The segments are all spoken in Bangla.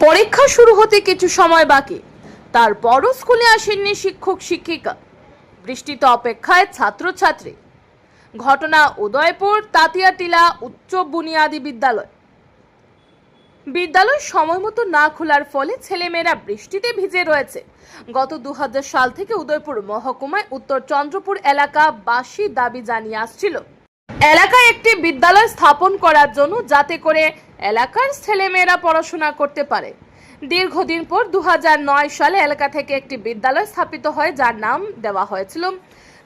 পরীক্ষা শুরু হতে কিছু সময় বাকি। তারপরও স্কুলে আসেননি শিক্ষক, শিক্ষিকা। বৃষ্টিতে অপেক্ষায় ছাত্রছাত্রী। ঘটনা উদয়পুর, তাতিয়াটিলা উচ্চ বুনিয়াদী বিদ্যালয়। বিদ্যালয় সময় মতো না খোলার ফলে ছেলেমেয়েরা বৃষ্টিতে ভিজে রয়েছে। গত দু হাজার সাল থেকে উদয়পুর মহকুমায় উত্তর চন্দ্রপুর এলাকা বাসী দাবি জানিয়ে আসছিল। এলাকায় একটি বিদ্যালয় স্থাপন করার জন্য যাতে করে এলাকার ছেলেমেয়েরা পড়াশোনা করতে পারে। দীর্ঘদিন পর দু হাজার নয় সালে এলাকা থেকে একটি বিদ্যালয় স্থাপিত হয়, যার নাম দেওয়া হয়েছিল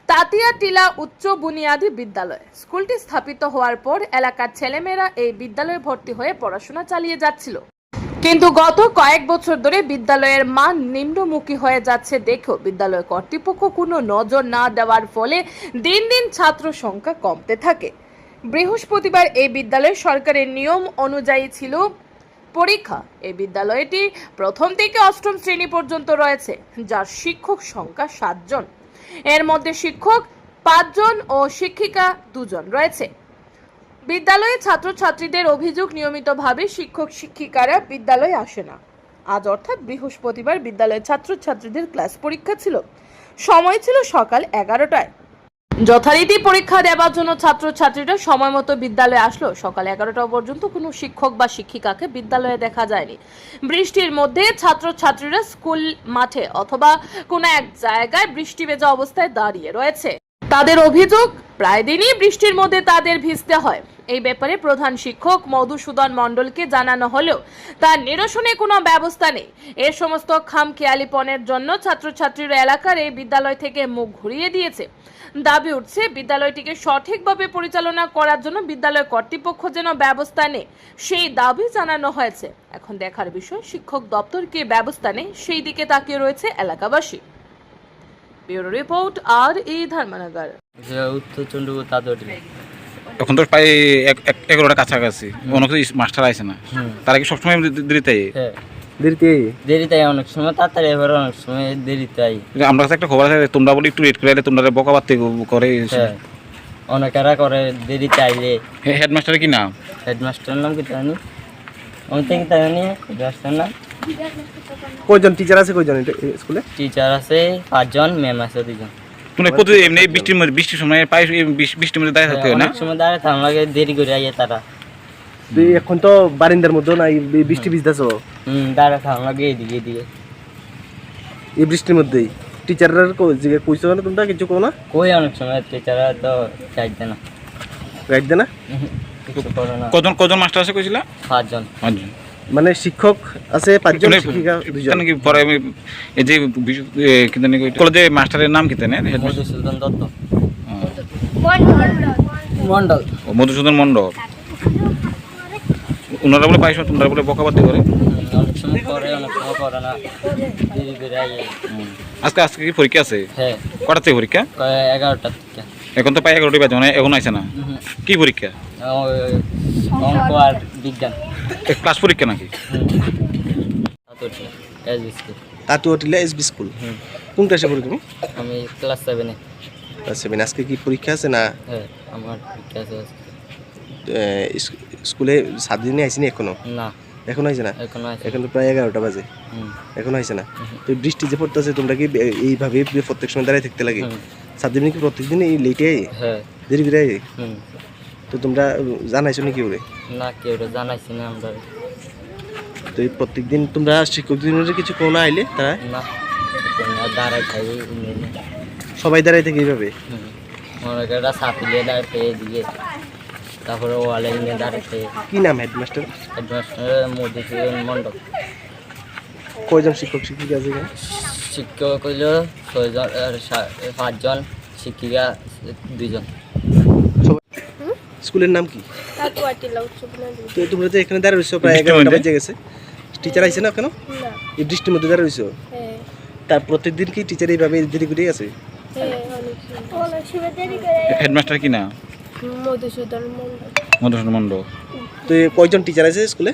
তাতিয়া টিলা উচ্চ বুনিয়াদী বিদ্যালয়। স্কুলটি স্থাপিত হওয়ার পর এলাকার ছেলেমেয়েরা এই বিদ্যালয়ে ভর্তি হয়ে পড়াশোনা চালিয়ে যাচ্ছিল। কিন্তু গত কয়েক বছর ধরে বিদ্যালয়ের মান নিম্নমুখী হয়ে যাচ্ছে দেখেও বিদ্যালয় কর্তৃপক্ষ কোনো নজর না দেওয়ার ফলে দিন দিন ছাত্র সংখ্যা কমতে থাকে। বৃহস্পতিবার এই বিদ্যালয় সরকারের নিয়ম অনুযায়ী ছিল পরীক্ষা। এই বিদ্যালয়টি প্রথম থেকে অষ্টম শ্রেণি পর্যন্ত রয়েছে, যার শিক্ষক সংখ্যা সাতজন। এর মধ্যে শিক্ষক পাঁচজন ও শিক্ষিকা দুজন রয়েছে। বিদ্যালয়ে ছাত্রছাত্রীদের অভিযোগ নিয়মিতভাবে শিক্ষক শিক্ষিকারা বিদ্যালয়ে আসে না। আজ অর্থাৎ বৃহস্পতিবার বিদ্যালয়ের ছাত্রছাত্রীদের ক্লাস পরীক্ষা ছিল। সময় ছিল সকাল এগারোটায়। যথারীতি পরীক্ষা দেওয়ার জন্য ছাত্রছাত্রীরা সময় মতো বিদ্যালয়ে আসলো। সকাল এগারোটা পর্যন্ত কোনো শিক্ষক বা শিক্ষিকাকে বিদ্যালয়ে দেখা যায়নি। বৃষ্টির মধ্যে ছাত্রছাত্রীরা স্কুল মাঠে অথবা কোনো এক জায়গায় বৃষ্টি ভেজা অবস্থায় দাঁড়িয়ে রয়েছে। তাদের অভিযোগ, প্রায় দিনই বৃষ্টির মধ্যে তাদের ভিজতে হয়। এই ব্যাপারে প্রধান শিক্ষক মধুসূদন মণ্ডলকে জানানো হলেও তার নিরসনে কোনো ব্যবস্থা নেই। এ সমস্ত খামখেয়ালিপনের জন্য ছাত্রছাত্রীরা এলাকার এই বিদ্যালয় থেকে মুখ ঘুরিয়ে দিয়েছে। দাবি উঠছে, বিদ্যালয়টিকে সঠিকভাবে পরিচালনা করার জন্য বিদ্যালয় কর্তৃপক্ষ যেন ব্যবস্থা নেয়, সেই দাবি জানানো হয়েছে। এখন দেখার বিষয়, শিক্ষক দপ্তর কি ব্যবস্থা নেই সেই দিকে তাকিয়ে রয়েছে এলাকাবাসী। ব্যুরো রিপোর্ট আর এই ধর্মনগর। উত্তর তাঁতটি এখন তো প্রায় এক এক- এগারোটা কাছাকাছি। অনেক মাস্টার আছে না। তারা কি সবসময় দেরিতে হ্যাঁ। দেরিতে দেরিতে আই অনেক সময় তাড়াতাড়ি এবার অনেক সময় দেরিতে আই কিন্তু আমরা কাছে একটা খবর আছে তোমরা বলে একটু করে এলে তোমরা করে হ্যাঁ। অনেকেরা করে দেরিতে আইলে। হেডমাস্টার কি নাম? হেডমাস্টারের নাম কি জানি? আমি জানি? নাম? কয়জন? টিচার আছে কয়জন স্কুলে? টিচার আছে পাঁচজন ম্যাম আছে দুজন তুমি প্রতি এমনি বৃষ্টির মধ্যে বৃষ্টির সময় এই বৃষ্টির মধ্যে দাঁড়িয়ে থাকতে না? অনেক সময় দাঁড়ায় থাম লাগে দেরি করে আইয়ে তারা। তুই এখন তো বারিন্দার মধ্যে না বৃষ্টি ভিজতেছ? হুম দাঁড়ায় থাম লাগে এদিকে এদিকে। এই বৃষ্টির মধ্যেই। টিচাররা জিজ্ঞেস কইছো না তোমরা কিছু কো না? কই অনেক সময় টিচাররা তো গাইড দে না। উহুম, কিছু না। কজন কজন মাস্টার আছে কইছিলা? পাঁচজন পাঁচজন মানে শিক্ষক আছে পাঁচজন মানে শিক্ষিকা দুজন। কেন কি পরে আমি এই যে এ, কলেজে মাস্টারের নাম কি জানেন হেডমাস্টার মধুসূদন দত্ত। মন্ডল। মন্ডল মধুসূদন মণ্ডল ওনারা বলে পাইছো তোমরা বলে বকা বাড়তে করে আজকে আজকে কি পরীক্ষা আছে? হ্যাঁ। কটার থেকে পরীক্ষা থেকে। এখন তো প্রায় এগারোটি বাজে মানে এখন আছে না? কি পরীক্ষা? অঙ্ক আর বিজ্ঞান। ক্লাস পরীক্ষা নাকি? এস স্কুল তাতুয়া টিলা স্কুল কোন ক্লাসে পড়ো তুমি? আমি ক্লাস সেভেনে সেভেন আজকে কি পরীক্ষা আছে না? হ্যাঁ আমার পরীক্ষা আছে স্কুলে সাত দিনে আইসিনি এখনও? না। এখনও আইছে না? এখন তো প্রায় এগারোটা বাজে। হুম, এখনও আইছে না? তো বৃষ্টি যে পড়তেছে তোমরা কি এইভাবে প্রত্যেক সময় দাঁড়ায় থাকতে লাগে? সাত দিনে কি প্রত্যেকদিন এই লেটে আই হ্যাঁ। দেরি করে তো তোমরা জানাইছো নাকি ওরে? না কেউ জানাইছি না আমরা। তো এই প্রত্যেকদিন তোমরা শিক্ষক দিনের কিছু কোনো আইলে তারা না দাঁড়াই খাই এমনি। সবাই দাঁড়ায় থাকে এইভাবে। অনেকেরা সাপিলে দাঁড়াতে দিয়ে তারপরে ওয়ালে নিয়ে দাঁড়াতে কি নাম হেডমাস্টার? হেডমাস্টার মধুসূদন মণ্ডল। কয়জন শিক্ষক শিক্ষিকা আছে? শিক্ষক হইল ছয়জন আর পাঁচজন শিক্ষিকা দুইজন। স্কুলের নাম কি? তো তোমরা তো এখানে দাঁড়িয়ে রয়েছো প্রায় এগারোটা? বেজে গেছে। টিচার আইছে না কেন এই বৃষ্টির মধ্যে দাঁড়িয়ে রয়েছো? হ্যাঁ। তার প্রত্যেকদিন কি টিচার এইভাবে দেরি করে আছে হ্যাঁ হেডমাস্টার কি নাম মধুসূদন মন্ডল মধুসূদন মণ্ডল। তো কয়জন টিচার আছে স্কুলে?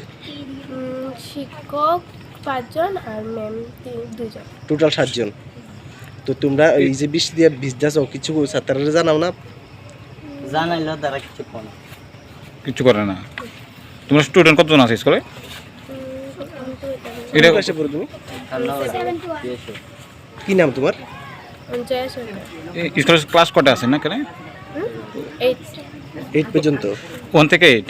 শিক্ষক পাঁচজন আর ম্যাম দুজন। টোটাল সাতজন। তো তোমরা এই যে বৃষ্টি দিয়ে ভিজতেছ কিছু ছাত্ররা জানাও না? জানাইলো তারা কিছু করে কিছু করে না। তোমরা স্টুডেন্ট কতজন আছে স্কুলে? এটা তুমি? কি নাম তোমার? স্কুলের ক্লাস কটা আছে না কেন এইট এইট পর্যন্ত। ওয়ান থেকে এইট